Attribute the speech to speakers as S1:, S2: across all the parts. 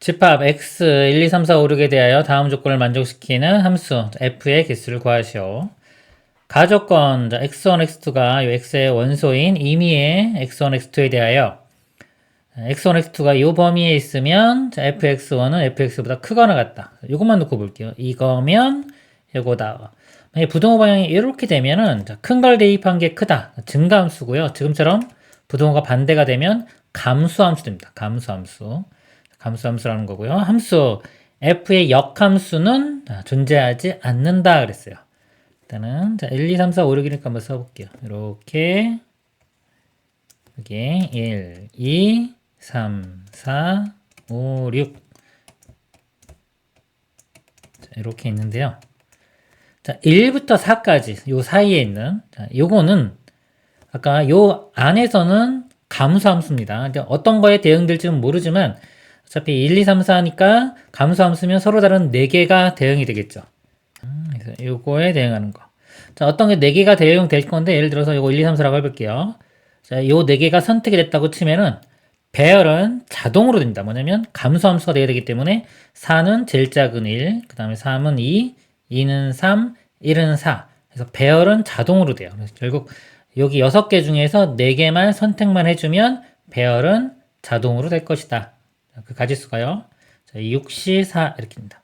S1: 집합 x 1, 2, 3, 4, 5, 6에 대하여 다음 조건을 만족시키는 함수 f의 개수를 구하시오. 가조건 자, x1, x2가 이 x의 원소인 임의의 x1, x2에 대하여 x1, x2가 이 범위에 있으면 자, fx1은 fx보다 크거나 같다. 이것만 놓고 볼게요. 이거면 이거다. 만약에 부동호 방향이 이렇게 되면은 큰 걸 대입한 게 크다. 증가함수고요. 지금처럼 부동호가 반대가 되면 감수함수 됩니다. 감수함수. 감수함수라는 거고요. 함수 f의 역함수는 아, 존재하지 않는다 그랬어요. 일단은 자 1, 2, 3, 4, 5, 6이니까 한번 써볼게요. 이렇게 여기 1, 2, 3, 4, 5, 6 자, 이렇게 있는데요. 자 1부터 4까지 요 사이에 있는 자 요거는 아까 요 안에서는 감수함수입니다. 어떤 거에 대응될지는 모르지만 어차피 1, 2, 3, 4니까 감수함수면 서로 다른 4개가 대응이 되겠죠. 음, 그래서 요거에 대응하는 거. 자, 어떤 게 4개가 대응될 건데 예를 들어서 요거 1, 2, 3, 4라고 해볼게요. 자, 요 4개가 선택이 됐다고 치면은 배열은 자동으로 된다. 뭐냐면 감수함수가 되어야 되기 때문에 4는 제일 작은 1, 그 다음에 3은 2, 2는 3, 1은 4. 그래서 배열은 자동으로 돼요. 그래서 결국 여기 6개 중에서 4개만 선택만 해주면 배열은 자동으로 될 것이다. 자, 그 가지수가요. 자, 6시 4 이렇게입니다.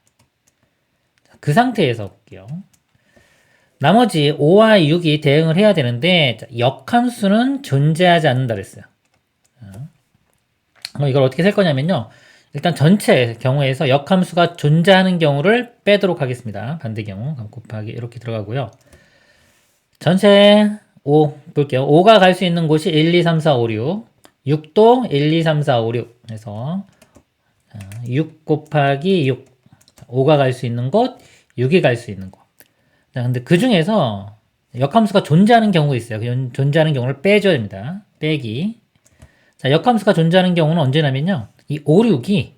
S1: 자, 그 상태에서 볼게요. 나머지 5와 6이 대응을 해야 되는데 자, 역함수는 존재하지 않는다 그랬어요. 어, 이걸 어떻게 셀 거냐면요. 일단 전체 경우에서 역함수가 존재하는 경우를 빼도록 하겠습니다. 반대 경우 곱하기 이렇게 들어가고요. 전체 5 볼게요. 5가 갈 수 있는 곳이 1, 2, 3, 4, 5, 6. 6도 1, 2, 3, 4, 5, 6. 그래서 6 곱하기 6. 5가 갈 수 있는 곳, 6이 갈 수 있는 곳. 자, 근데 그 중에서 역함수가 존재하는 경우가 있어요. 그 존재하는 경우를 빼줘야 됩니다. 빼기. 자, 역함수가 존재하는 경우는 언제냐면요. 이 5, 6이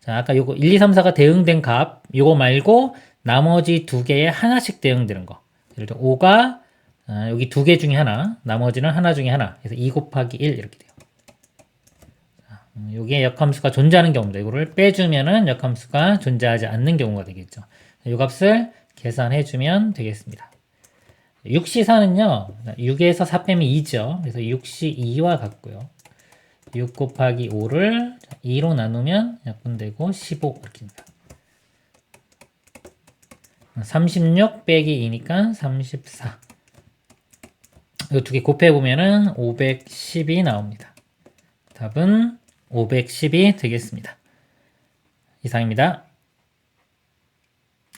S1: 자, 아까 요거 1, 2, 3, 4가 대응된 값, 요거 말고 나머지 두 개에 하나씩 대응되는 거. 예를 들어 5가 아, 여기 두 개 중에 하나, 나머지는 하나 중에 하나. 그래서 2 곱하기 1 이렇게 돼요. 자, 음, 역함수가 존재하는 경우입니다. 이거를 빼주면은 역함수가 존재하지 않는 경우가 되겠죠. 이 값을 계산해 주면 되겠습니다. 6시4는요, 6에서 4 빼면 2죠. 그래서 6시 2와 같고요. 6 곱하기 5를 2로 나누면 약분되고 15 이렇게입니다. 36 빼기 2니까 34. 이 두 개 곱해보면은 510이 나옵니다. 답은 510이 되겠습니다. 이상입니다.